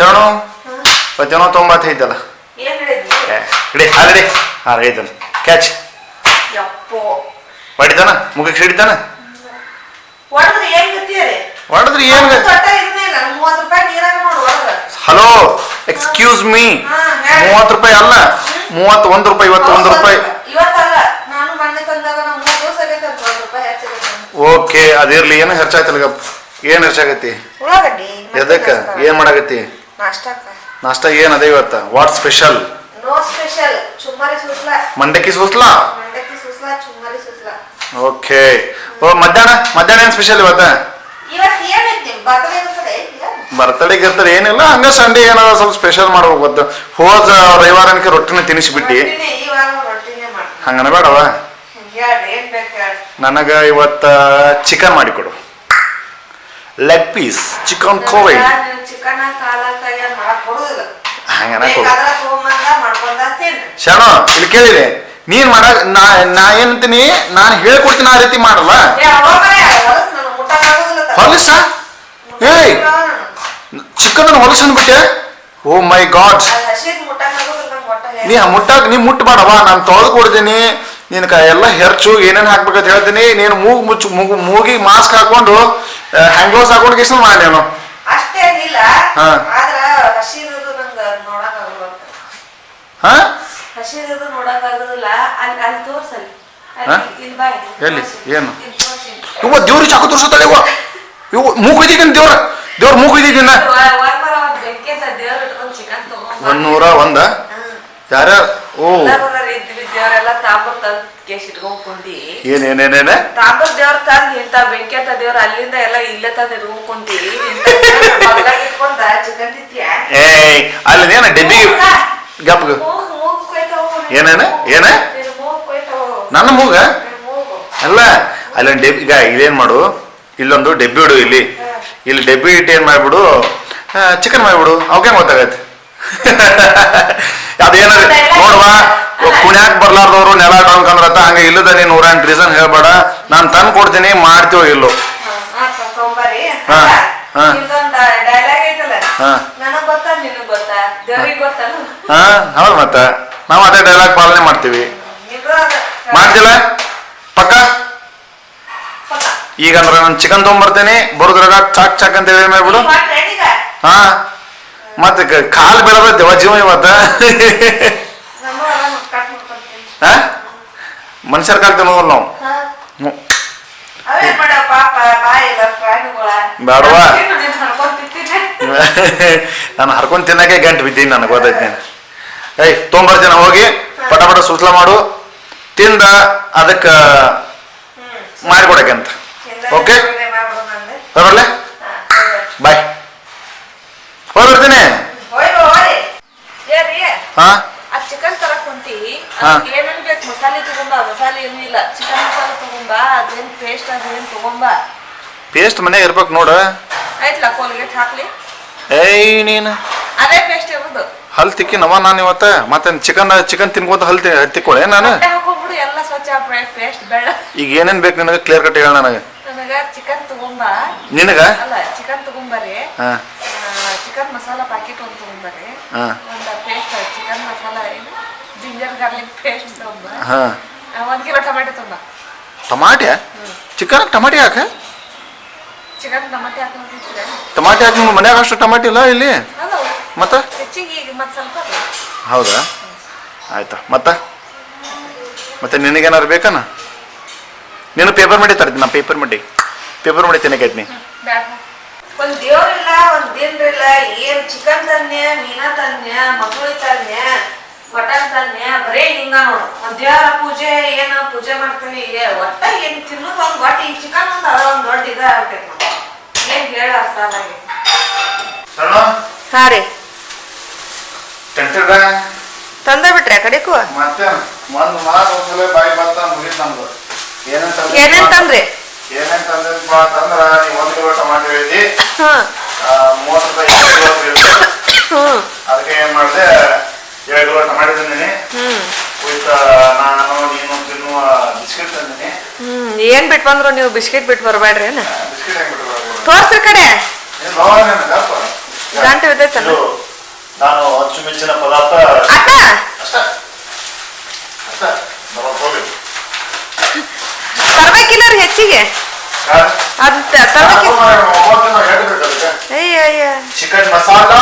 ಶರಣು ಹೇಳಿದ್ವಿ ಏ, ಹಿಡಿ ಹಾಲಿಡಿ ಹಾಂ ಐತಲ್ಲ ಕ್ಯಾಚ್ ಹೊಡಿತಾನ? ಮುಖಕ್ಕೆ ಹಿಡಿತಾನ ಹೊಡೆದ್ರೆ ಏನ್ ಹಲೋ ಎಕ್ಸ್ಕ್ಯೂಸ್ ಮೀ. ಮೂವತ್ತು ರೂಪಾಯಿ ಅಲ್ಲ. ಮೂವತ್ತು ಒಂದು ರೂಪಾಯಿ ಇವತ್ತು ಒಂದು ರೂಪಾಯಿ ಓಕೆ ಅದಿರ್ಲಿ. ಏನು ಹೆಚ್ಚಾಯ್ತಲ್ಲ ಗಪ್? ಏನು ಹೆಚ್ಚಾಗೈತಿ ಎದಕ್ಕೆ? ಏನು ಮಾಡಾಕತ್ತಿ? ನಾಷ್ಟ ಏನು ಅದೇ ಇವತ್ತು? ವಾಟ್ ಸ್ಪೆಷಲ್ ನೋ ಸ್ಪೆಷಲ್ ಚುಮ್ಮರಿ ಸುಸ್ಲ. ಮಂಡಕ್ಕಿ ಸುಸ್ಲಾ? ಮಂಡಕ್ಕಿ ಸುಸ್ಲ ಚುಮ್ಮರಿ ಸುಸ್ಲ. ಓಕೆ ಓ ಮಧ್ಯಾಹ್ನ ಮಧ್ಯಾಹ್ನ ಏನು ಸ್ಪೆಷಲ್ ಇವತ್ತು? ಇವತ್ತು ಬರ್ತಡೇ ಗಿರ್ತಾರೆ ಏನಿಲ್ಲ ಹಂಗ ಸಂಡೇ ಏನಾದ್ರು ಸ್ವಲ್ಪ ಸ್ಪೆಷಲ್ ಮಾಡ್ಬೇಕು ಗೊತ್ತು. ಹೋದ ರವಿವಾರನಕ್ಕೆ ರೊಟ್ಟಿನ ತಿನ್ನಿಸ್ಬಿಟ್ಟು ಹಂಗನ ಬೇಡವ? ನನಗ ಇವತ್ತ ಚಿಕನ್ ಮಾಡಿಕೊಡು. ಲೆಗ್ ಪೀಸ್ ಚಿಕನ್ ಕೋಳಿ ಚಿಕನ್ ಕಾಲ ಕೈಯ ಮಾಡಕ್ ಕೊಡುದಿಲ್ಲ ಹಂಗನ ಶರಣು ಇಲ್ಲಿ ಕೇಳಿದೆ. ನೀನ್ ಮಾಡ ನಾ ನಾ ಏನಂತೀನಿ ನಾನು ಹೇಳ್ಕೊಡ್ತೀನಿ ಆ ರೀತಿ ಮಾಡಲ್ಲ. ಏ, ಹೊಲಸ್ ಏಯ್! ಚಿಕ್ಕನ. ಚಿಕನ್ ಹೊಲಸ ಅಂದ್ಬಿಟ್ಟೆ ಓ ಮೈ ಗಾಡ್. ಹಸಿದ್ ಮುಟ್ಟಕ್ ನೀ ಮುಟ್ಟಾಗ ನೀ ಮುಟ್ಟಬೇಡವ ನಾನು ತೊಳೆದು ಕೊಡ್ತೀನಿ. ನಿನ್ ಎಲ್ಲ ಹೆರ್ಚು ಏನೇನು ಹಾಕ್ಬೇಕಂತ ಹೇಳ್ತೀನಿ. ನೀನು ಮೂಗು ಮುಚ್ಚು ಮೂಗು ಮೂಗಿ ಮಾಸ್ಕ್ ಹಾಕೊಂಡು ಹ್ಯಾಂಗ್ಲೋಸ್ ಹಾಕೊಂಡು ಕೇಸ್ ಮಾಡಿ ನಾನು. ಹಾ. ಆದ್ರ ನಂಗೆ ನೋಡಕ್ ಹಾ? ಹಸಿದು ನೋಡಕ್ ಆಗುದಿಲ್ಲ. ಅಲ್ಲಿ ಅಲ್ಲಿ ತೋರ್ಸಲ್ಲಿ. ಎಲ್ಲಿ? ಏನು? ಇವ ದೇವ್ರಿಗೆ ಚಾಕು ತೋರ್ಸತ್ತಲ್ಲ ಇವ ಇವು ಮೂಗು ಇದೀನಿ ದೇವ್ರ. ದೇವ್ರ ಮೂಗು ಒಂದ್ ನೂರ ಒಂದ? ಯಾರ್ಯಾರ ಓ. ಇದ್ವಿ ದೇವರೆಲ್ಲ ತಾಂಬರ್ ತಂದ್ ಕೇಸ್ ಇಟ್ಕೊಂಡ್ ಕುಂಡಿ ಏನೇನೇನೇನೆ ತಾಂಬರ್ ದೇವ್ರ ತಂದ್ ಇಂತ ಬೆಂಕಿ ಅಂತ ದೇವ್ರ ಅಲ್ಲಿಂದ ಎಲ್ಲ ಇಲ್ಲೇ ತಂದ್ ಇಟ್ಕೊಂಡ್ ಕುಂಡಿ ಇಟ್ಕೊಂಡ ಚಿಕನ್ ತಿಂತೀಯ ಏಯ್ ಅಲ್ಲಿ ಏನ ಡೆಬ್ಬಿ ಗಪ್ ಏನೇನ? ಏನ? ನನ್ನ ಮೂಗ? ಅಲ್ಲ ಅಲ್ಲೊಂದು ಡೆಬ್ಬಿ ಈಗ ಇದೇನ್ ಮಾಡು? ಇಲ್ಲೊಂದು ಡೆಬ್ಬಿ ಇಡು ಇಲ್ಲಿ. ಇಲ್ಲಿ ಡೆಬ್ಬಿ ಇಟ್ಟು ಏನು ಮಾಡಿಬಿಡು? ಚಿಕನ್ ಮಾಡಿಬಿಡು. ಅವಕ್ಕೆ ಗೊತ್ತಾಗತ್ತೆ? ಅದೇನಾರ ನೋಡುವ ಕುಣ್ಯಾಕ್ ಬರ್ಲಾರ್ದವ್ರು ನೆಲ ಅನ್ಕೊಂಡ್ರತ್ತ ಹಂಗ ಇಲ್ಲದ ನೀನ್ ನೂರೆಂಟು ರೀಸನ್ ಹೇಳ್ಬೇಡ. ನಾನ್ ತಂದ್ ಕೊಡ್ತೀನಿ ಮಾಡ್ತೀವೋ ಇಲ್ಲೋ? ಹಾ, ಹೌದು ಮತ್ತ. ನಾವು ಅದೇ ಡೈಲಾಗ್ ಪಾಲನೆ ಮಾಡ್ತೀವಿ. ಮಾಡ್ತಿಲ್ಲ ಪಕ್ಕ? ಈಗಂದ್ರ ಈಗ ಅಂದ್ರೆ ನಾನು ಚಿಕನ್ ತೊಗೊಂಬರ್ತೇನೆ. ಬರುದ್ರಾಗ ಚಾಕ್ ಚಾಕ್ ಅಂತ ಹೇಳಿ ನೀವ್ ಹಾ. ಮತ್ತೆ ಕಾಲು ಕಾಲ್ ಬೆಳದ ದೇವ ಜೀವ ಇವತ್ತ? ಮನುಷ್ಯರ ಕಾಲ್ ತಿನ್ನೋದು ನಾವು. ತಿನ್ನು, ನೀನ್ ಹರ್ಕೊಂಡ್ ತಿನ್ನಕ್ಕೆ ಗಂಟು ಬಿದ್ದೀನಿ ನನಗೆ ಗೊತ್ತೈತಿ ಏಯ್ ತೊಗೊಂಬರ್ತೀನಿ ಹೋಗಿ ಪಟ ಪಟ ಸುಸ್ಲ ಮಾಡು. ತಿಂದ ಅದಕ್ಕೆ. ಮಾಡಿಕೊಡಕ್ಕೆ ಅಂತ. ಓಕೆ ಬರೋಲ್ಲ. ಬಾಯ್ ಹೋಗಿ ಬರ್ತೀನಿ ಹೋಯ್ ಬಾ, ಹೋಯ್. ಏ ರೀ, ಹಾ? ಆ ಚಿಕನ್ ತರಕ್ ಕುಂತಿ ಹಾ. ಅದಕ್ಕೆ ಏನೇನ್ ಬೇಕು? ಮಸಾಲೆ ತಗೊಂಬ. ಮಸಾಲೆ ಏನೂ ಇಲ್ಲ. ಚಿಕನ್ ಮಸಾಲೆ ತಗೊಂಬ. ಅದೇನ್ ಪೇಸ್ಟ್ ಅದೇನ್ ತಗೊಂಬ. ಪೇಸ್ಟ್ ಮನೆ ಇರ್ಬೇಕು ನೋಡು. ಆಯ್ತಲ್ಲ ಕೋಲ್ಗೇಟ್ ಹಾಕ್ಲಿ. ಏಯ್ ನೀನು. ಅದೇ ಪೇಸ್ಟ್ ಇರೋದು. ಹಲ್ ತಿಕ್ಕಿನವ ನಾನು ಇವತ್ತ. ಮತ್ತೆ ಚಿಕನ್ ಚಿಕನ್ ತಿನ್ಕೋತ ಹಲ್ ತಿ ತಿಕ್ಕೊಳೆ ನಾನು? ಹಾಕೊಂಡ್ಬಿಡು ಎಲ್ಲ ಸ್ವಚ್ಛ ಪೇಸ್ಟ್ ಬೇಡ. ಈಗ ಏನೇನ್ ಬೇಕು ನಿನಗೆ ಕ್ಲಿಯರ್ ಕಟ್ ಹೇಳ ನನಗೆ. ನನಗ ಚಿಕನ್ ತಗೊಂಬ. ನಿನಗ? ಅಲ್ಲ ಚಿಕನ್ ತಗೊಂಬರಿ ಹಾ. ಚಿಕನ್ ಮಸಾಲ ಪ್ಯಾಕೆಟ್ ಒಂದು ತಗೊಂಡ್ರೆ ಒಂದು ಪೇಸ್ಟ್ ಚಿಕನ್ ಮಸಾಲಾ ಏನು ಜಿಂಜರ್ ಗಾರ್ಲಿಕ್ ಪೇಸ್ಟ್ ತಗೊಂಬ ಹಾ. ಒಂದು ಕಿಲೋ ಟೊಮೆಟೊ ತಗೊಂಬ ಟಮಾಟೆ? ಚಿಕನ್ ಟಮಾಟೆ ಹಾಕ? ಚಿಕನ್ ಟೊಮೆಟೊ ಹಾಕೊಂಡಿದ್ರೆ ಟಮಾಟೆ ಹಾಕಿ ನಿಮ್ಮ ಮನ್ಯಾಗ ಅಷ್ಟು ಟಮಾಟೆ ಇಲ್ಲ ಇಲ್ಲಿ? ಮತ್ತೆ? ಹೆಚ್ಚಿಗೆ ಈಗ ಮತ್ತೆ ಸ್ವಲ್ಪ. ಹೌದಾ? ಆಯ್ತಾ. ಮತ್ತೆ? ಮತ್ತೆ ನಿನಗೇನಾರು ಬೇಕಾನ? ನೀನು ಪೇಪರ್ ಮಾಡಿ ತರ್ತೀನಿ ನಾ ಪೇಪರ್ ಮಾಡಿ. ಪೇಪರ್ ಮಾಡಿ ತಿನ್ನಕ್ಕೆ ಬ್ಯಾಡ. ಒಂದ್ ದೇವ್ರಿಲ್ಲ ಒಂದ್ ದಿನ್ರಿಲ್ಲ ಏನ್ ಚಿಕನ್ ತನ್ಯ ಮೀನಾ ತನ್ಯ ಮಗುಳಿ ತನ್ಯ ಮಟನ್ ತನ್ಯ ಬರೇ ಹಿಂಗ ನೋಡು. ಒಂದ್ ದೇವರ ಪೂಜೆ ಏನ ಪೂಜೆ ಮಾಡ್ತೀನಿ ಒಟ್ಟ ಏನ್ ತಿನ್ನೋದು ಒಂದ್ ಒಟ್ಟ ಈ ಚಿಕನ್ ಒಂದ್ ಅದ ಒಂದ್ ದೊಡ್ಡ ಇದ ಆಗ್ಬೇಕು ಏನ್ ಹೇಳ ಸಾಲ ಹಾ ರೀ. ತಂದ ಬಿಟ್ರೆ ಕಡೆಕು ಮತ್ತೆ ಒಂದ್ ಮಾತು ಒಂದ್ಸಲ ಬಾಯಿ ಬರ್ತಾ ಮುಗಿತ್ ನಮ್ದು. ಏನಂತ ತಂದೆ ಏನೇನ್ ತಂದ್ರಪ್ಪ ಅಂತಂದ್ರ ನೀವು ಒಂದು ಕಿಲೋ ಟಮಾಟೆ ಹೇಳಿದಿ ಮೂವತ್ತ ಅದಕ್ಕೆ ಏನ್ ಮಾಡಿದೆ ಎರಡು ಕಿಲೋ ಟಮಾಟೆ ತಂದಿನಿ ವಿತ್ ನಾನು ನೀನು ತಿನ್ನುವ ಬಿಸ್ಕೆಟ್ ತಂದಿನಿ. ಏನ್ ಬಿಟ್ ಬಂದ್ರು ನೀವು ಬಿಸ್ಕೆಟ್ ಬಿಟ್ ಬರಬೇಡ್ರಿ ಏನ? ಬಿಸ್ಕೆಟ್ ಹೆಂಗ್ ಬಿಟ್ಟು ತೋರ್ಸ್ರಿ ಕಡೆ. ಗಂಟೆ ಬಿದ್ದೈತಲ್ಲ ನಾನು ಅಚ್ಚುಮೆಚ್ಚಿನ ಪದಾರ್ಥ ಅಷ್ಟ. ಅಷ್ಟ. ತರ್ಬೇಕಿಲ್ಲ ರೀ ಹೆಚ್ಚಿಗೆ ಅದು ತರ್ಬೇಕಿಲ್ಲ ಅಯ್ಯ ಅಯ್ಯ. Chicken masala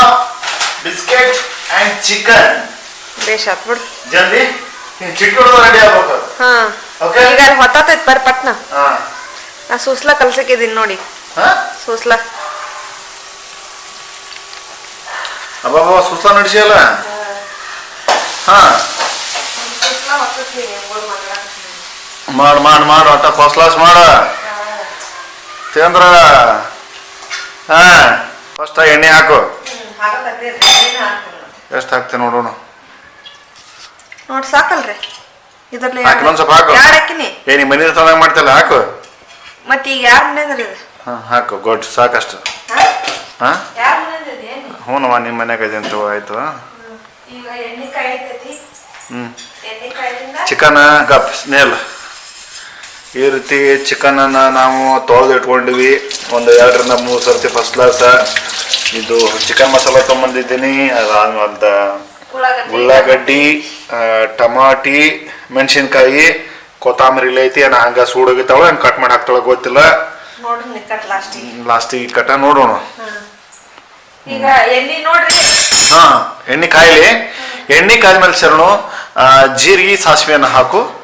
biscuit and chicken ಬೇಷ್ ಆತ್ ಬಿಡು. ಜಲ್ದಿ? ರೆಡಿ ಆಗ್ಬೇಕು ಹಾ. ಓಕೆ ಈಗ ಅಲ್ಲಿ ಹೊತ್ತಾತೈತ್ ಬರ್ರಿ ಪಟ್ನ. ಹಾ. ನಾ ಸೂಸ್ಲಾ ಕಲ್ಸಕ್ಕಿದೀನಿ ನೋಡಿ. ಹಾ? ಸೂಸ್ಲಾ. ಅಬ್ಬಬ್ಬ ಸುಸ್ಲ ನಡೆಸಿಯಲ್ಲ? ಹಾ. ಮಾಡ್ ಮಾಡು ಮಾಡು ಫಸ್ಟ್ ಕ್ಲಾಸ್ ಮಾಡ. ತಿಂದ್ರ ಹಾ ಫಸ್ಟ್ ಎಣ್ಣೆ ಹಾಕು. ಎಷ್ಟು ಹಾಕ್ತೀನಿ ನೋಡೋಣ ನೋಡಿ. ಸಾಕಲ್ರಿ. ಇದ್ರಲ್ಲಿ ಹಾಕಿ ಒಂದ್ ಸ್ವಲ್ಪ ಹಾಕು. ಯಾರು ಹಾಕಿನಿ. ಏ ನಿಮ್ಮ ಮನೆ ತಂದಾಗ ಮಾಡ್ತಿಲ್ಲ ಹಾಕು. ಮತ್ತೆ ಈಗ ಯಾರ ಇದು? ಹಾ ಹಾಕು ಗೊಡ್ ಸಾಕಷ್ಟು. ಹಾ? ಏನು ಹ್ಞೂನವ್ವ ನಿಮ್ಮ ಮನ್ಯಾಗ ಇದೆ ಅಂತ ಆಯ್ತು. ಹ್ಞೂ ಚಿಕನ್ ಗಪ್ ಸ್ನೇಲ್. ಈ ರೀತಿ ಚಿಕನನ್ನು ನಾವು ತೊಳೆದು ಇಟ್ಕೊಂಡಿವಿ ಒಂದು ಎರಡರಿಂದ ಮೂರು ಸರ್ತಿ ಫಸ್ಟ್ ಕ್ಲಾಸ್ ಇದು ಚಿಕನ್ ಮಸಾಲ ತೊಗೊಂಬಂದಿದ್ದೀನಿ. ಅದಾದ ಉಳ್ಳಾಗಡ್ಡಿ. ಟಮಾಟಿ ಮೆಣಸಿನ್ಕಾಯಿ ಕೊತ್ತಂಬರಿ ಐತಿ. ಏನ ಹಂಗ ಸೂಡೋಗಿತ್ತಾವ ಹಂಗೆ ಕಟ್ ಮಾಡಿ ಹಾಕ್ತಾಳ ಗೊತ್ತಿಲ್ಲ. ಲಾಸ್ಟಿಗೆ ಕಟ ನೋಡೋಣ. ಹಾ. ಎಣ್ಣೆ ಕಾಯಿಲಿ. ಎಣ್ಣೆ ಕಾಯ್ದ್ಮೇಲೆ ಮೇಲೆ ಸರಣು ಜೀರಿಗೆ ಸಾಸಿವೆಯನ್ನು ಹಾಕು.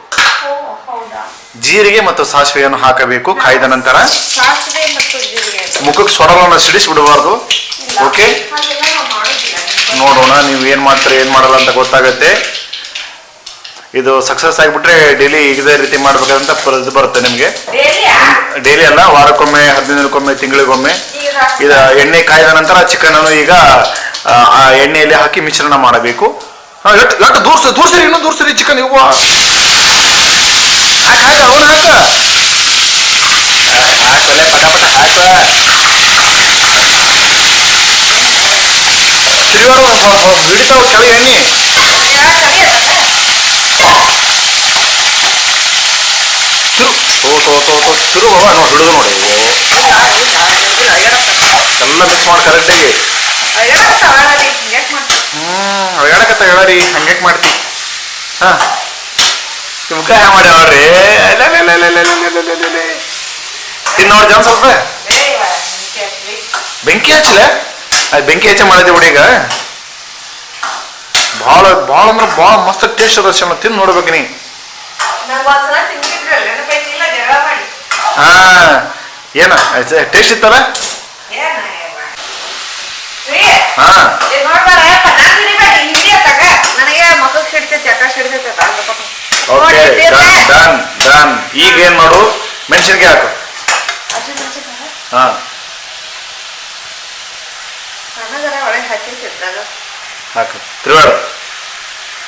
ಜೀರಿಗೆ ಮತ್ತು ಸಾಸಿವೆಯನ್ನು ಹಾಕಬೇಕು. ಕಾಯ್ದ ನಂತರ ಸಾಸಿವೆ ಮತ್ತು ಜೀರಿಗೆ. ಮುಖಕ್ಕೆ ಸೊಡಲನ್ನು ಸಿಡಿಸಿ ಬಿಡಬಾರ್ದು ಓಕೆ ನೋಡೋಣ ನೀವು ಏನು ಮಾಡ್ತೀರಿ ಏನು ಮಾಡಲ್ಲ ಅಂತ ಗೊತ್ತಾಗುತ್ತೆ. ಇದು ಸಕ್ಸಸ್ ಆಗಿಬಿಟ್ರೆ ಡೈಲಿ ಇದೇ ರೀತಿ ಮಾಡ್ಬೇಕಂತ ಇದು ಬರುತ್ತೆ ನಿಮಗೆ. ಡೈಲಿ ಅಲ್ಲ ವಾರಕ್ಕೊಮ್ಮೆ ಹದಿನೈದಕ್ಕೊಮ್ಮೆ ತಿಂಗಳಿಗೊಮ್ಮೆ. ಇದ ಎಣ್ಣೆ ಕಾಯ್ದ ನಂತರ ಚಿಕನ್ ಅನ್ನು ಈಗ ಆ, ಎಣ್ಣೆಯಲ್ಲಿ ಹಾಕಿ ಮಿಶ್ರಣ ಮಾಡಬೇಕು. ದೂರ್ಸ ದೂರ್ಸರಿ ಇನ್ನೂ ದೂರ್ಸರಿ ಚಿಕನ್ ಇವ ಬಿಡಿತಾವ ಕೆಳಗೆ ಎಣ್ಣೆ ತಿರುಗು ಓ ತೋ ತೋ ತೋ ತಿರುಗು ಬಾಬಾ ನೋಡಿ ಬಿಡೋದು ನೋಡಿ ಎಲ್ಲ ಮಿಕ್ಸ್ ಮಾಡಿ ಕರೆಕ್ಟಾಗಿ ಹ್ಮ್ ಅಳಗಡಕತ್ತ ಹೇಳರಿ ಹಂಗ್ಯಾಕ್ ಮಾಡ್ತಿ ಹಾ. ಮುಖ ಹ್ಯಾ ಮಾಡಿ ನೋಡ್ರಿ ತಿನ್ ನೋಡಿ ಜನ ಸ್ವಲ್ಪ ಬೆಂಕಿ ಹಚ್ಚಲೆ ಅದು ಬೆಂಕಿ ಹಚ್ಚ ಮಾಡಿದ್ದೆ ಬಿಡಿ ಈಗ ಭಾಳ ಭಾಳ ಅಂದ್ರೆ ಭಾಳ ಮಸ್ತ್ ಟೇಸ್ಟ್ ಅದ ಶಮ ತಿಂದು ನೋಡ್ಬೇಕು ನೀ ಹಾ ಏನ ಟೇಸ್ಟ್ ಇತ್ತಲ್ಲ ಹಾ ನನಗೆ ಮಕ್ಕಳು ಹಿಡಿತೈತಿ ಆಕಾಶ ಹಿಡಿತೈತಿ ಓಕೆ ಡನ್ ಡನ್ ಡನ್ ಈಗ ಏನ್ ಮಾಡು? ಮೆಣಸಿನ್ಕಾಯಿ ಹಾಕು. ಹಾ. ನನಗರ ಒಳ್ಳೆ ಇದ್ರಾಗ. ಹಾಕು. ತಿರುವಾಡು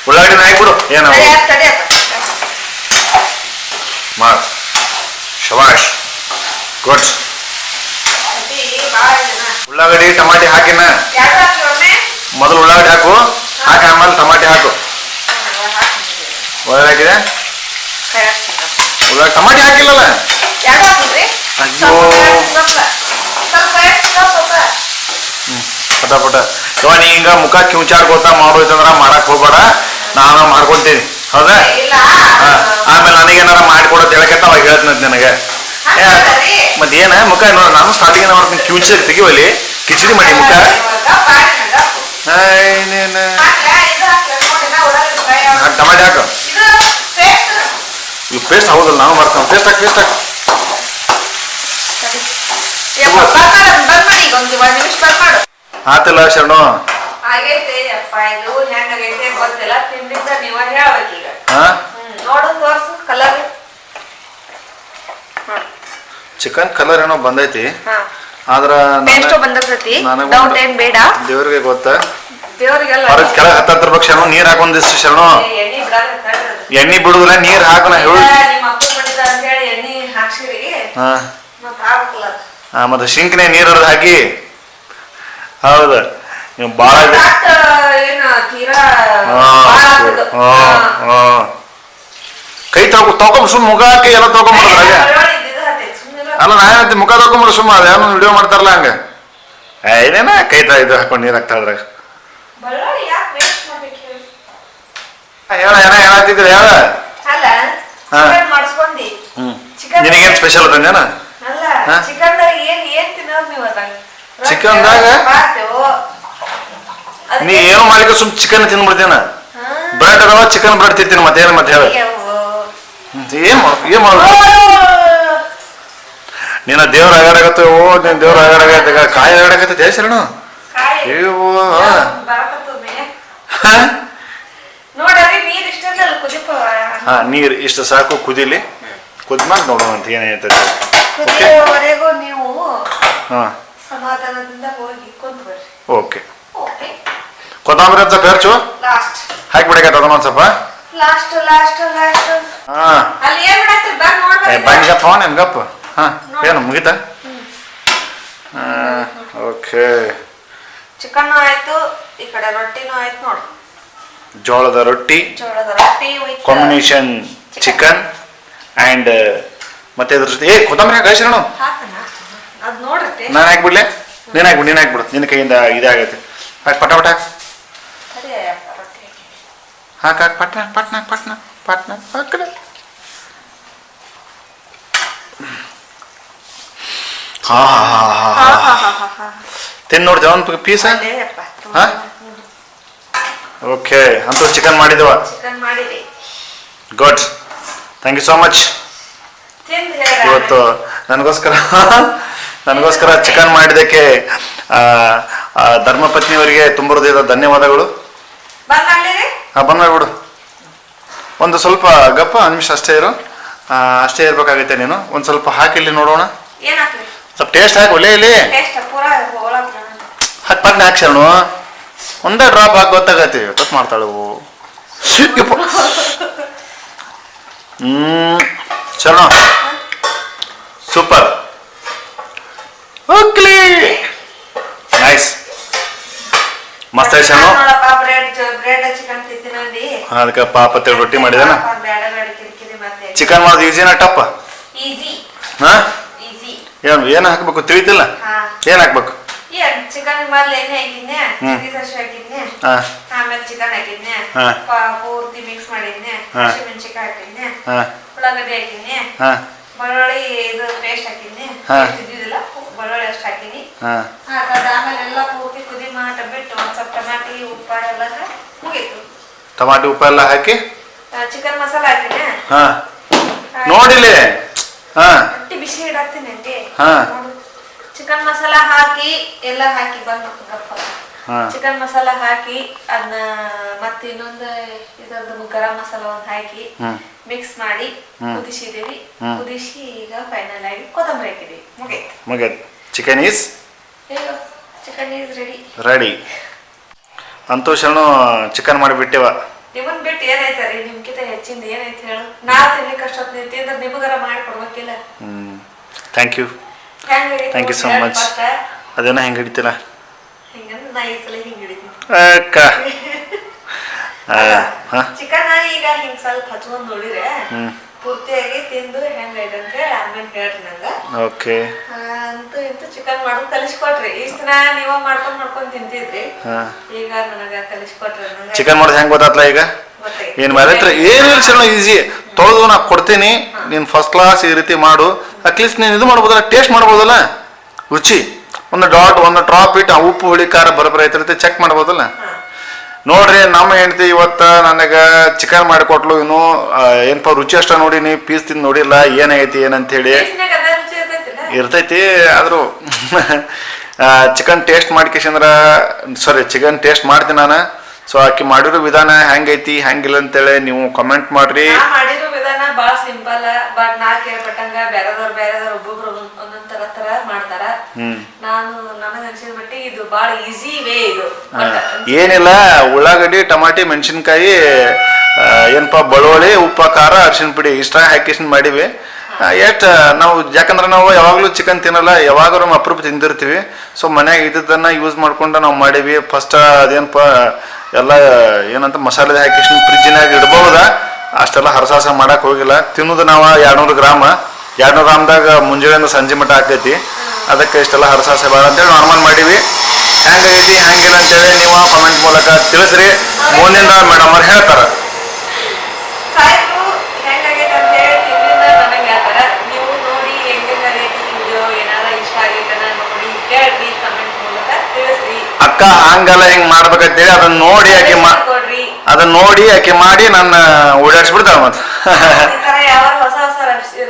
ಉಳ್ಳಾಗಡ್ಡಿನ ಹಾಕ್ಬಿಡು ಬಿಡು ತಡಿಯಪ್ಪ, ಮಾಡ. ಶವಾಶ್ ಗುಡ್. ಉಳ್ಳಾಗಡ್ಡಿ ಟಮಾಟಿ ಹಾಕಿನ. ಮೊದಲು ಉಳ್ಳಾಗಡ್ಡಿ ಹಾಕು. ಹಾಕಿ ಆಮೇಲೆ ಟಮಾಟೆ ಹಾಕು. ಒಳ್ಳೆ ಹಾಕಿದೆ ಕೈ ಟಮಾಟೆ ಹಾಕಿಲ್ಲಲ್ಲ. ಪಟ ಪಟ. ಇವ ನೀ ಹಿಂಗ ಮುಖ ಕಿವುಚಾಡ್ಕೋತ ಮಾಡೋಯ್ತಂದ್ರ ಮಾಡಕ್ ಹೋಗ್ಬೇಡ. ನಾನು ಮಾಡ್ಕೊಂತೀನಿ. ಹೌದಾ? ಆಮೇಲೆ ನನಗೇನಾರ ಮಾಡಿಕೊಡೋದು ಹೇಳಕತ್ತ ಅವಾಗ ಹೇಳ್ತೀನಿ ನನಗೆ. ಮತ್ತೇನ ಮುಖ ನೋಡ, ನಾನು ಸ್ಟಾರ್ಟಿಂಗ್ ಏನೋ ಕಿವುಚಿದಾಗ ತೆಗಿವಲ್ಲಿ. ಕಿಚಡಿ ಮಾಡಿ ಮುಖ. ಟಮಾಟಿ ಹಾಕು. ಇವ್ ಪೇಸ್ಟ್ ಹೌದಲ್ಲ ನಾವು ಮಾಡ್ತಾವ ಪೇಸ್ಟ್ ಹಾಕಿ ಪೇಸ್ಟ್ ಹಾಕಿ ಆತಿಲ್ಲ ಶರಣು ಚಿಕನ್ ಕಲರ್ ಏನೋ ಬಂದೈತಿ. ಆದ್ರ ನನಗ್ ಬೇಡ. ದೇವ್ರಿಗೆ ಗೊತ್ತ? ದೇವ್ರಿಗೆಲ್ಲ ಹೊರಗೆ ಕೆಳಗೆ ಹತ್ತತ್ರ ಶರಣು ನೀರ್ ಹಾಕೊಂದಿಷ್ಟು ಶರಣು ಏ, ಎಣ್ಣೆ ಬಿಡಲ್ಲ. ಎಣ್ಣೆ ಬಿಡುದಿಲ್ಲ ನೀರ್ ಹಾಕೋಣ ಹೇಳು ನಿಮ್ಮ ಅಪ್ಪ ಅಂತ ಹೇಳಿ ಎಣ್ಣೆ ಹಾಕ್ಸಿರಿ ಹಾ ಮತ್ತ್ ಶಿಂಕ್ನೆ ನೀರ್ ಹಾಕಿ ಹೌದು ನೀವು ಭಾಳ ಇದೆ. ಮತ್ತ್ ಏನ ತೀರಾ ಹಾ, ಭಾಳ ಆಗ್ತದ. ಹಾ, ಹಾ. ಹಾ. ಕೈ ತಗೊ ತಗೊಂಡ್ ಸುಮ್ ಮುಖ ಹಾಕಿ ಎಲ್ಲ ತಗೊಂಡ್ಬಿಡ್ತಾರೆ ಇದ್ದಿದ್ದು ಸುಮ್ನಿರು. ಅಲ್ಲ ನಾ ಏನಂತ ಮುಖ ತಗೊಂಡ್ಬಿಡು ಸುಮ್ಮ ಅದೇನು ವಿಡಿಯೋ ಮಾಡ್ತಾರಲ್ಲ ಹಂಗ ಏನೇನ ಕೈತ ಇದು ಹಾಕೊಂಡು ನೀರು ಹಾಕ್ತಾ ಅದ್ರಾಗ ಬೆಳ್ಳುಳ್ಳಿ ಯಾಕೆ ವೇಸ್ಟ್ ಮಾಡ್ಬೇಕು ಹೇಳಿ? ಹೇಳ ಏನ ಹೇಳತ್ತಿದ್ರಿ ಹೇಳ. ಅಲ್ಲ ಹಾ. ಚಿಕನ್ ಮಾಡಿಸ್ಕೊಂಡಿ. ಹ್ಮ್. ಚಿಕನ್ ನಿನಗೇನ್ ಸ್ಪೆಷಲ್ ಬಂದೇನ ಅಲ್ಲ ಹಾ? ಚಿಕನ್ದಾಗ ಏನ್ ಏನ್ ತಿನ್ನೋದು ನೀವು ಅದಾಗ ಚಿಕನ್ದಾಗ? ನೀ ಏನು ಮಾಡ್ಲಿಕ್ಕೆ ಸುಮ್ ಚಿಕನ್ ತಿನ್ಬಿಡ್ತೇನ? ಬ್ರೆಡ್ ಅದಾವ ಚಿಕನ್ ಬ್ರೆಡ್ ತಿಂತೀನಿ ಮತ್ತೇನು ಮತ್ತೆ ಹೇಳ. ಏನ್ ಮಾಡ್ ಏನ್ ಮಾಡೋದು ನಿನ್ನ ದೇವ್ರ ಅಗಾಡಕತ್ತ ಓ ನಿನ್ನ ದೇವ್ರ ಅಗಾಡಕತ್ತ ಕಾಯಿ ಅಗಾಡಕತ್ತ ಶರಣ ಅಯ್ಯೋ ಹಾ? ನೀರ್ ಇಷ್ಟು ಸಾಕು ಕುದಿಲಿ. ಕುದ್ಮಾಗ ನೋಡೋಣ ಅಂತ ಏನಾಯ್ತದೆ ಕುದಿಯೋವರೆಗೂ ನೀವು ಹಾ. ಸಮಾಧಾನದಿಂದ ಹೋಗಿ ಕುಂತ್ ಬರ್ರಿ. ಓಕೆ ಓಕೆ ಕೊತ್ತಂಬರಿ ಅಂತ ಪೇರ್ಚು ಲಾಸ್ಟ್ ಸ್ವಲ್ಪ ಲಾಸ್ಟ್ ಲಾಸ್ಟ್ ಲಾಸ್ಟ್ ಹಾ. ಅಲ್ಲಿ ಏನ್ ಮಾಡತ್ತೀರಿ ಬಂದ್ ಏ ನೋಡ್ಬೇಕು ಬಂದ್ಗಪ್ಪ ನಿಮ್ಗಪ್ಪ ಹಾ ಏನು ಮುಗಿತಾ? ಓಕೆ ಚಿಕನ್ ಆಯ್ತು ಈ ಕಡೆ ರೊಟ್ಟಿನೂ ಆಯ್ತು ನೋಡು. ಜೋಳದ ರೊಟ್ಟಿ ಕಾಂಬಿನೇಷನ್ ಚಿಕನ್ ಅಂಡ್ ಮತ್ತೆ ಅದ್ರ ಜೊತೆ ಏ ಕೊತ್ತಂಬರಿ ಹಾಕಿ ಶರಣು ನಾನು ಹಾಕ್ಬಿಡ್ಲೆ? ನೀನು ಹಾಕ್ಬಿಡು ನೀನು ಹಾಕ್ಬಿಡು. ನಿನ್ನ ಕೈಯಿಂದ ಇದಾಗತ್ತೆ. ಹಾಕಿ ಪಟ ಪಟ ಹಾಕ್. ಅದೇ ಹಾಕ್. ಹಾಕ್ ಪಟ್ನ ಪಟ್ನ ಪಟ್ನ ಪಟ್ನ ಹಾಕಡೆ ಹಾ ಹಾ ಹಾ ಹಾ ಹಾ. ತಿನ್ ಒಂದು ಪೀಸ? ಓಕೆ ಅಂತೂ ಚಿಕನ್ ಮಾಡಿದವ? ಚಿಕನ್ ಮಾಡಿರಿ good thank you so much ಇವತ್ತು ನನಗೋಸ್ಕರ ನನಗೋಸ್ಕರ ಚಿಕನ್ ಮಾಡಿದ್ದಕ್ಕೆ ಧರ್ಮಪತ್ನಿಯವರಿಗೆ ತುಂಬ ಹೃದಯದ ಧನ್ಯವಾದಗಳು. ಹಾಂ ಬಂದ್ಬಿಡು ಒಂದು ಸ್ವಲ್ಪ ಗಪ್ಪ ನಿಮಿಷ ಅಷ್ಟೇ ಇರು. ಅಷ್ಟೇ ಇರ್ಬೇಕಾಗುತ್ತೆ ನೀನು. ಒಂದು ಸ್ವಲ್ಪ ಹಾಕಿಲ್ಲಿ ನೋಡೋಣ. ಸ್ವಲ್ಪ ಟೇಸ್ಟ್ ಹಾಕಿ ಒಲೆ ಇಲ್ಲಿ ಹಾಕಿ ಪಟ್ನೆ ಹಾಕಿ ಶರಣು ಒಂದೇ ಡ್ರಾಪ್ ಆಗಿ ಗೊತ್ತಾಗತ್ತೆ ತಪ್ಪು ಮಾಡ್ತಾಳವು ಹ್ಮ್ ಚಲೋ. ಸೂಪರ್. ಹೋಗ್ಲಿ ನೈಸ್ ಮಸ್ತ್ ಚಲೋ ಅದಕ್ಕೆ ಪಾಪ ತಿಳಿ ರೊಟ್ಟಿ ಮಾಡಿದಾನ. ಚಿಕನ್ ಮಾಡೋದು ಈಸಿನ ಟಪ್ಪ? ಹಾ? ಏನು ಏನು ಹಾಕ್ಬೇಕು ತಿಳಿತಿಲ್ಲ? ಏನು ಹಾಕ್ಬೇಕು? ಏನ್ ಚಿಕನ್ ಮೊದ್ಲು ಎಣ್ಣೆ ಹಾಕಿದ್ನೆ ಹಾಕಿದ್ನೆ ಆಮೇಲೆ ಚಿಕನ್ ಹಾಕಿದ್ನೆ. ಪೂರ್ತಿ ಮಿಕ್ಸ್ ಮಾಡಿದ್ನೆ ಹಾಕಿದ್ನೆ ಉಳ್ಳಾಗಡ್ಡಿ ಹಾಕಿದ್ನೆ ಬೆಳ್ಳುಳ್ಳಿ ಇದು ಪೇಸ್ಟ್ ಹಾಕಿದ್ನಿ ಇದ್ದಿದ್ದಿಲ್ಲ ಬೆಳ್ಳುಳ್ಳಿ ಅಷ್ಟು ಹಾಕಿನಿ. ಆಮೇಲೆ ಎಲ್ಲ ಪೂರ್ತಿ ಕುದಿ ಮಾಟ ಬಿಟ್ಟು ಒಂದ್ ಸ್ವಲ್ಪ ಟಮಾಟಿ ಉಪ್ಪ ಎಲ್ಲ ಮುಗೀತು. ಟಮಾಟಿ ಉಪ್ಪು ಎಲ್ಲ ಹಾಕಿ? ಚಿಕನ್ ಮಸಾಲ ಹಾಕಿನಿ ನೋಡಿಲಿ. ಬಿಸಿ ಇಡತ್ತೀನಿ ಅಂಟಿ. ಚಿಕನ್ ಮಸಾಲ ಹಾಕಿ ಎಲ್ಲ ಹಾಕಿ ಬಂದು ಗಪ್ಪ. ಚಿಕನ್ ಮಸಾಲ ಹಾಕಿ ಅದನ್ನ ಮತ್ತೆ ಇನ್ನೊಂದು ಇದೊಂದು ಗರಂ ಮಸಾಲ ಒಂದು ಹಾಕಿ ಮಿಕ್ಸ್ ಮಾಡಿ. ಕುದಿಸಿದೀವಿ. ಕುದಿಸಿ ಈಗ ಫೈನಲ್ ಆಗಿ ಕೊತ್ತಂಬರಿ ಹಾಕಿದೀವಿ. ಮುಗೀತು. ಮುಗಿಯತ್ chicken is chicken is ready ready ಸಂತೋಷನು chicken ಮಾಡಿಬಿಟ್ಟೆವ. ನಿಮ್ಮನ್ ಬಿಟ್ಟು ಏನೈತೆ ರೀ? ನಿಮ್ಗಿಂತ ಹೆಚ್ಚಿಂದ ಏನೈತೆ ಹೇಳು? ನಾ ತಿನ್ಲಿಕ್ಕೆ ಅಷ್ಟೊತ್ತು ನೀವು ತಿಂದ್ರೆ ನಿಮಗರ ಮಾಡಿ ಕೊಡ್ಬೇಕಿಲ್ಲ ಹ್ಮ್. Thank you thank you so much ಅದನ್ನ ಹೆಂಗೆ ಹಿಡಿತಿಲ್ಲ ಅಕ್ಕ. ಹಾಂ? ಚಿಕನ್ ಈಗ ಹಿಂಗೆ ಸ್ವಲ್ಪ ಹಚ್ಕೊಂಡ್ ನೋಡಿದ್ರೆ ಪೂರ್ತಿಯಾಗಿ ತಿಂದು ಹೆಂಗೈತೆ ಅಂತ ಹೇಳಿ ಆಮೇಲೆ ಹೇಳ್ರಿ ನಂಗ. ಓಕೆ. ಅಂತೂ ಇಂತೂ ಚಿಕನ್ ಮಾಡೋದು ಕಲಿಸ್ಕೊಟ್ರಿ. ಇಷ್ಟ ದಿನ ನೀವೇ ಮಾಡ್ಕೊಂಡು ಮಾಡ್ಕೊಂಡು ತಿಂತಿದ್ರಿ. ಹಾಂ. ಈಗ ನನಗೆ ಕಲಿಸ್ಕೊಟ್ರಿ ಚಿಕನ್ ಮಾಡೋದು ಹೆಂಗೆ ಗೊತ್ತಾತ್ಲ ಈಗ. ಏನು ಹತ್ರ ಏನಿಲ್ಲ ಈಜಿ ಈಸಿ. ತೊಳೆದು ನಾ ಕೊಡ್ತೀನಿ. ನೀನ್ ಫಸ್ಟ್ ಕ್ಲಾಸ್ ಈ ರೀತಿ ಮಾಡು. ಅಟ್ಲೀಸ್ಟ್ ನೀನು ಇದು ಮಾಡ್ಬೋದಲ್ಲ ಟೇಸ್ಟ್ ಮಾಡ್ಬೋದಲ್ಲ? ರುಚಿ. ಒಂದು ಡಾಟ್ ಒಂದು ಡ್ರಾಪ್ ಇಟ್ಟು ಆ ಉಪ್ಪು ಹುಳಿ ಖಾರ ಬರೋಬ್ಬರ ಐತಿರುತ್ತೆ ಚೆಕ್ ಮಾಡ್ಬೋದಲ್ಲ. ನೋಡ್ರಿ ನಮ್ಮ ಹೆಂಡತಿ ಇವತ್ತ ನನಗೆ ಚಿಕನ್ ಮಾಡಿಕೊಟ್ಲು ಇನ್ನು ಏನಪ್ಪ ರುಚಿ ಅಷ್ಟ ನೋಡಿನಿ ಪೀಸ್ ತಿಂದು ನೋಡಿಲ್ಲ ಏನೈತಿ ಏನಂತೇಳಿ. ಇರ್ತೈತಿಲ್ಲ? ಇರ್ತೈತಿ ಆದರೂ ಚಿಕನ್ ಟೇಸ್ಟ್ ಮಾಡ್ಕೇಶಂದ್ರ ಸಾರಿ ಚಿಕನ್ ಟೇಸ್ಟ್ ಮಾಡ್ತೀನಿ ನಾನು. ಸೊ ಆಕೆ ಮಾಡಿರೋ ವಿಧಾನ ಹೆಂಗೈತಿ ಹೆಂಗಿಲ್ಲ ಅಂತೇಳಿ ನೀವು ಕಮೆಂಟ್ ಮಾಡ್ರಿ. ನಾ ಮಾಡಿರೋ ವಿಧಾನ ಬಾಳ ಸಿಂಪಲ್ ಬಟ್ ನಾ ಕೇಳ್ಪಟ್ಟಂಗ ಬೇರೆದವ್ರು ಬೇರೆದವ್ರು ಒಬ್ಬೊಬ್ರು ಒಂದೊಂದ್- ಒಂದೊಂದ್ ತರ ತರ ಮಾಡ್ತಾರ. ಹ್ಮ್. ನಾನು ನನಗ ಅನ್ಸಿದ ಮಟ್ಟಿಗೆ ಇದು ಬಾಳ ಈಸಿ ವೇ ಇದು. ಆ, But ಏನಿಲ್ಲ ಉಳ್ಳಾಗಡ್ಡಿ ಟಮಾಟಿ ಮೆಣಸಿನ್ಕಾಯಿ ಏನಪ್ಪ ಬಳುವಳಿ ಉಪ್ಪ ಖಾರ ಅರಿಶಿನ ಪುಡಿ ಇಷ್ಟ ಹಾಕಿಸಿನ್ ಮಾಡಿವಿ. ಎಷ್ಟು ನಾವು ಯಾಕಂದ್ರೆ ನಾವು ಯಾವಾಗಲೂ ಚಿಕನ್ ತಿನ್ನಲ್ಲ ಯಾವಾಗಲೂ ಅಪ್ರೂಪ ಅಪರೂಪ ತಿಂದಿರ್ತೀವಿ. ಸೊ ಮನ್ಯಾಗ ಇದ್ದದನ್ನ ಯೂಸ್ ಮಾಡ್ಕೊಂಡು ನಾವು ಮಾಡೀವಿ. ಫಸ್ಟ್ ಅದೇನಪ್ಪ ಎಲ್ಲ ಏನಂತ ಮಸಾಲೆ ಹಾಕಿ ಫ್ರಿಜ್ಜಿನಾಗ ಇಡಬಹುದಾ ಅಷ್ಟೆಲ್ಲ ಹರಸಾಸ ಮಾಡಕ್ ಹೋಗಿಲ್ಲ. ತಿನ್ನೋದು ನಾವು ಎರಡ್ನೂರು ಗ್ರಾಮ. ಎರಡ್ನೂರು ಗ್ರಾಮ್ದಾಗ ಮುಂಜಾನೆಯಿಂದ ಸಂಜೆ ಮಟ್ಟ ಆಗ್ತೈತಿ ಅದಕ್ಕೆ ಇಷ್ಟೆಲ್ಲ ಹರಸಾಸ ಬೇಡ ಅಂತೇಳಿ ನಾರ್ಮಲ್ ಮಾಡೀವಿ. ಹೆಂಗೈತಿ ಹೆಂಗಿಲ್ಲ ಅಂತೇಳಿ ನೀವು ಕಮೆಂಟ್ ಮೂಲಕ ತಿಳಿಸ್ರಿ. ಮುಂದಿಂದ ಮೇಡಮ್ ಅವ್ರು ಹೇಳ್ತಾರೆ ಸಾಯ್ಬು ಹೆಂಗಾಗೈತೆ ಅಂತ ಹೇಳಿ ತಿಂದಿಂದ ನನಗೆ ಹೇಳ್ತಾರ ನೀವು ನೋಡಿ ಹೆಂಗೆಂಗಾಗೈತಿ ವಿಡಿಯೋ ಏನಾರ ಇಷ್ಟ ಆಗೈತನ ನೋಡಿ ಹೇಳ್ರಿ ಕಮೆಂಟ್ ಮೂಲಕ ತಿಳಿಸ್ರಿ ಅಕ್ಕ ಹಂಗಲ್ಲ ಹಿಂಗ್ ಮಾಡ್ಬೇಕಂತೇಳಿ ಅದನ್ನ ನೋಡಿ ಆಕೆ ಮಾ ಕೊಡ್ರಿ ಅದನ್ನ ನೋಡಿ ಆಕೆ ಮಾಡಿ ನನ್ನ ಓಡಾಡ್ಸ್ಬಿಡ್ತಾಳೆ ಮತ್ತೆ. ಈ ತರ ಯಾವ ಹೊಸ ಹೊಸ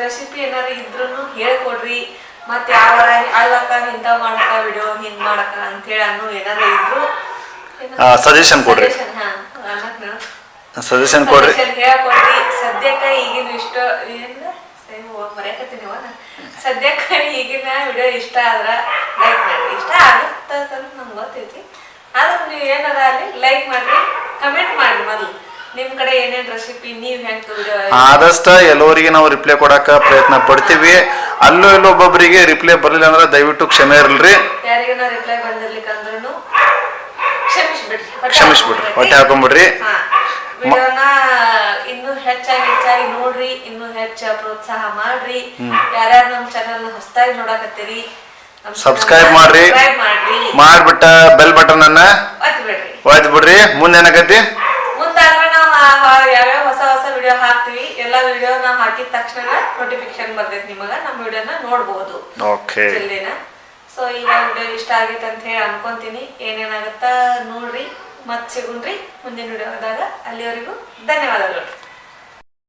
ರೆಸಿಪಿ ಏನಾರ ಇದ್ರೂನು ಹೇಳ್ಕೊಡ್ರಿ. ಮತ್ತೆ ಯಾವ ಅಲ್ಲಕ್ಕ ಇಂಥ ಮಾಡಕ ವಿಡಿಯೋ ಹಿಂಗ್ ಮಾಡಕ ಅಂತ ಹೇಳಿ ಅನ್ನೋ ಏನಾರ ಇದ್ರು. ಸಜೆಷನ್ ಕೊಡ್ರಿ. Suggestion, ಹಾ, ಅನ್ನಕ್ ನಾನು ಸಜೆಷನ್ ಕೊಡ್ರಿ ಹೇಳ್ಕೊಡ್ರಿ. ಸದ್ಯಕ್ಕೆ ಈಗಿನ ಇಷ್ಟ ಏನ? ಮರ್ಯಾಕತ್ತೀನಿ ಸದ್ಯಕ್ಕ ಈಗಿನ ವಿಡಿಯೋ ಇಷ್ಟ ಆದ್ರೆ ಲೈಕ್ ಮಾಡಿ. ಇಷ್ಟ ಆಗುತ್ತ ಅಂತ ನಮ್ಗೆ ಗೊತ್ತೈತಿ. ಆದ್ರೆ ನೀವು ಏನದ ಅಲ್ಲಿ ಲೈಕ್ ಮಾಡಿ ಕಮೆಂಟ್ ಮಾಡಿ ಮೊದಲು. ನಿಮ್ ಕಡೆ ಏನೇನ್ ರೆಸಿಪಿ ನೀವ್ ಹೆಂಗ್ ಆದಷ್ಟು ಎಲ್ಲರಿಗೆ ನಾವು ರಿಪ್ಲೈ ಕೊಡಕ ಪ್ರಯತ್ನ ಪಡ್ತೀವಿ. ಅಲ್ಲೂ ಇಲ್ಲೂ ಒಬ್ಬೊಬ್ಬರಿಗೆ ರಿಪ್ಲೈ ಬರಲಿಲ್ಲ ಅಂದ್ರೆ ದಯವಿಟ್ಟು ಕ್ಷಮೆ ಇರಲ್ರಿ. ಯಾರಿಗೆ ರಿಪ್ಲೈ ಕ್ಷಮಿಸ್ಬಿಡ್ರಿ. ಹೊಟ್ಟೆ ಕ್ಷಮಿಸ್ಬಿಡ್ರಿ. ಇನ್ನು ಹೊಟ್ಟೆ ಹಾಕೊಂಬಿಡ್ರಿ ಹಾ. ವಿಡಿಯೋನ ಇನ್ನೂ ಹೆಚ್ಚಾಗಿ ಹೆಚ್ಚಾಗಿ ನೋಡ್ರಿ ಇನ್ನು ಹೆಚ್ಚ ಪ್ರೋತ್ಸಾಹ ಮಾಡ್ರಿ. ಯಾರ್ಯಾರು ನಮ್ಮ ಚಾನಲ್ ಹೊಸದಾಗಿ ನೋಡಕತ್ತೀರಿ ಸಬ್ಸ್ಕ್ರೈಬ್ ಮಾಡ್ರಿ. ಮಾಡ್ರಿ. ಮಾಡ್ಬಿಟ್ಟ ಬೆಲ್ ಬಟನ್ ಅನ್ನ ಒತ್ತ್ ಬಿಡ್ರಿ. ಮುಂದೆ ಏನಾಗತ್ತಿ ಮುಂದಾದ್ರೆ ನಾವು ಯಾವ್ಯಾವ ಹೊಸ ಹೊಸ ವಿಡಿಯೋ ಹಾಕ್ತಿವಿ ಎಲ್ಲಾ ವಿಡಿಯೋ ನಾವು ಹಾಕಿದ ತಕ್ಷಣ ನೋಟಿಫಿಕೇಶನ್ ಬರ್ತೈತಿ ನಿಮಗ ನಮ್ಮ ವಿಡಿಯೋನ ನೋಡ್ಬೋದು. ಓಕೆ ಜಲ್ದಿನ. ಸೊ ಈಗ ವಿಡಿಯೋ ಇಷ್ಟ ಆಗೈತೆ ಅಂತ ಹೇಳಿ ಅನ್ಕೊಂತೀನಿ. ಏನೇನಾಗತ್ತಾ ನೋಡ್ರಿ ಮತ್ತೆ ಸಿಗುಣ್ರಿ ಮುಂದಿನ ವಿಡಿಯೋದಾಗ ಅಲ್ಲಿವರೆಗೂ ಧನ್ಯವಾದಗಳು.